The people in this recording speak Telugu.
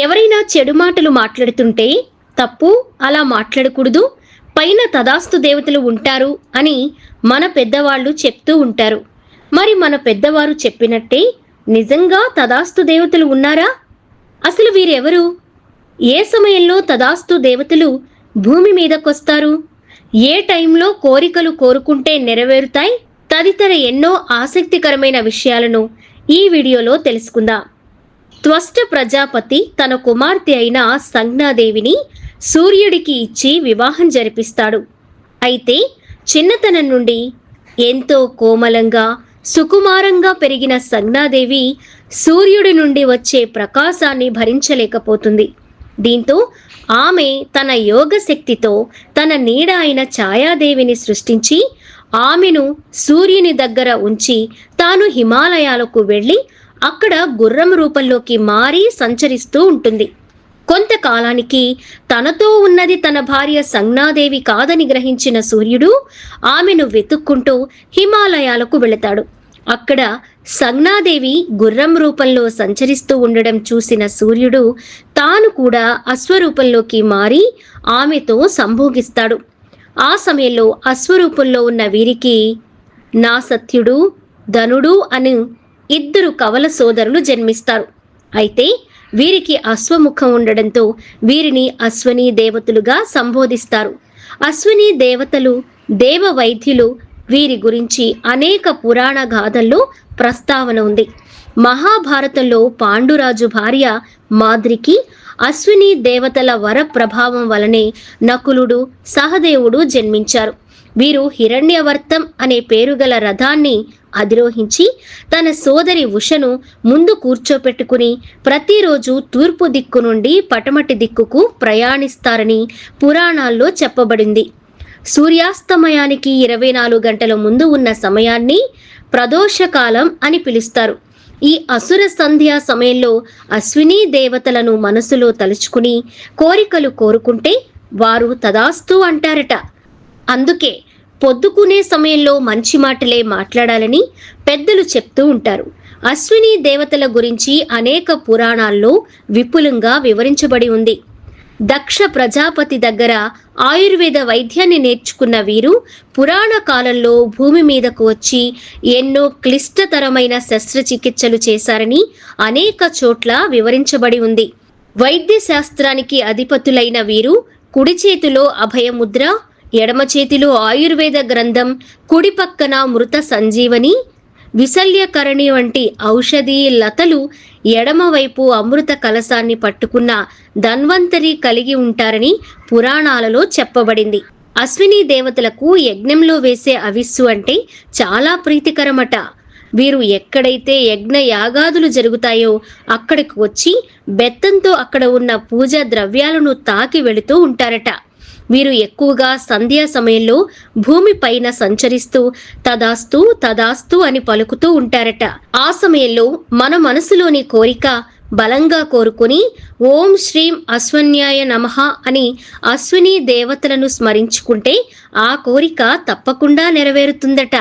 ఎవరైనా చెడు మాటలు మాట్లాడుతుంటే తప్పు అలా మాట్లాడకూడదు పైన తదాస్తు దేవతలు ఉంటారు అని మన పెద్దవాళ్ళు చెప్తూ ఉంటారు. మరి మన పెద్దవారు చెప్పినట్టే నిజంగా తదాస్తు దేవతలు ఉన్నారా? అసలు వీరెవరు? ఏ సమయంలో తదాస్తు దేవతలు భూమి మీదకొస్తారు? ఏ టైంలో కోరికలు కోరుకుంటే నెరవేరుతాయి? తదితర ఎన్నో ఆసక్తికరమైన విషయాలను ఈ వీడియోలో తెలుసుకుందాం. త్వష్ట ప్రజాపతి తన కుమార్తె అయిన సంజ్ఞాదేవిని సూర్యుడికి ఇచ్చి వివాహం జరిపిస్తాడు. అయితే చిన్నతనం నుండి ఎంతో కోమలంగా సుకుమారంగా పెరిగిన సంజ్ఞాదేవి సూర్యుడి నుండి వచ్చే ప్రకాశాన్ని భరించలేకపోతుంది. దీంతో ఆమె తన యోగ శక్తితో తన నీడ అయిన ఛాయాదేవిని సృష్టించి ఆమెను సూర్యుని దగ్గర ఉంచి తాను హిమాలయాలకు వెళ్ళి అక్కడ గుర్రం రూపంలోకి మారి సంచరిస్తూ ఉంటుంది. కొంతకాలానికి తనతో ఉన్నది తన భార్య సంజ్ఞాదేవి కాదని గ్రహించిన సూర్యుడు ఆమెను వెతుక్కుంటూ హిమాలయాలకు వెళతాడు. అక్కడ సంజ్ఞాదేవి గుర్రం రూపంలో సంచరిస్తూ ఉండడం చూసిన సూర్యుడు తాను కూడా అశ్వరూపంలోకి మారి ఆమెతో సంభోగిస్తాడు. ఆ సమయంలో అశ్వరూపంలో ఉన్న వీరికి నా సత్యుడు ధనుడు అని ఇద్దరు కవల సోదరులు జన్మిస్తారు. అయితే వీరికి అశ్వముఖం ఉండడంతో వీరిని అశ్వనీ దేవతలుగా సంబోధిస్తారు. అశ్వనీ దేవతలు దేవ వైద్యులు వీరి గురించి అనేక పురాణ గాథల్లో ప్రస్తావన ఉంది. మహాభారతంలో పాండురాజు భార్య మాద్రికి అశ్విని దేవతల వర ప్రభావం వలనే నకులుడు సహదేవుడు జన్మించారు. వీరు హిరణ్యవర్తం అనే పేరుగల రథాన్ని అధిరోహించి తన సోదరి ఉషను ముందు కూర్చోపెట్టుకుని ప్రతిరోజు తూర్పు దిక్కు నుండి పటమటి దిక్కుకు ప్రయాణిస్తారని పురాణాల్లో చెప్పబడింది. సూర్యాస్తమయానికి ఇరవై నాలుగు గంటల ముందు ఉన్న సమయాన్ని ప్రదోషకాలం అని పిలుస్తారు. ఈ అసుర సంధ్యా సమయంలో అశ్విని దేవతలను మనసులో తలుచుకుని కోరికలు కోరుకుంటే వారు తదాస్తు అంటారట. అందుకే పొద్దుకునే సమయంలో మంచి మాటలే మాట్లాడాలని పెద్దలు చెప్తూ ఉంటారు. అశ్విని దేవతల గురించి అనేక పురాణాల్లో విపులంగా వివరించబడి ఉంది. దక్ష ప్రజాపతి దగ్గర ఆయుర్వేద వైద్యాన్ని నేర్చుకున్న వీరు పురాణ కాలంలో భూమి మీదకు వచ్చి ఎన్నో క్లిష్టతరమైన శస్త్రచికిత్సలు చేశారని అనేక చోట్ల వివరించబడి ఉంది. వైద్య శాస్త్రానికి అధిపతులైన వీరు కుడి చేతిలో అభయముద్ర ఎడమ చేతిలో ఆయుర్వేద గ్రంథం కుడి పక్కన మృత సంజీవని విశల్యకరణి వంటి ఔషధి లతలు ఎడమవైపు అమృత కలశాన్ని పట్టుకున్న ధన్వంతరి కలిగి ఉంటారని పురాణాలలో చెప్పబడింది. అశ్విని దేవతలకు యజ్ఞంలో వేసే అవిస్సు అంటే చాలా ప్రీతికరమట. వీరు ఎక్కడైతే యజ్ఞ యాగాదులు జరుగుతాయో అక్కడికి వచ్చి బెత్తంతో అక్కడ ఉన్న పూజా ద్రవ్యాలను తాకి వెళుతూ ఉంటారట. వీరు ఎక్కువగా సంధ్యా సమయంలో భూమిపైన సంచరిస్తూ తదాస్తు తదాస్తు అని పలుకుతూ ఉంటారట. ఆ సమయంలో మన మనసులోని కోరిక బలంగా కోరుకుని ఓం శ్రీం అశ్వన్యాయ నమః అని అశ్విని దేవతలను స్మరించుకుంటే ఆ కోరిక తప్పకుండా నెరవేరుతుందట.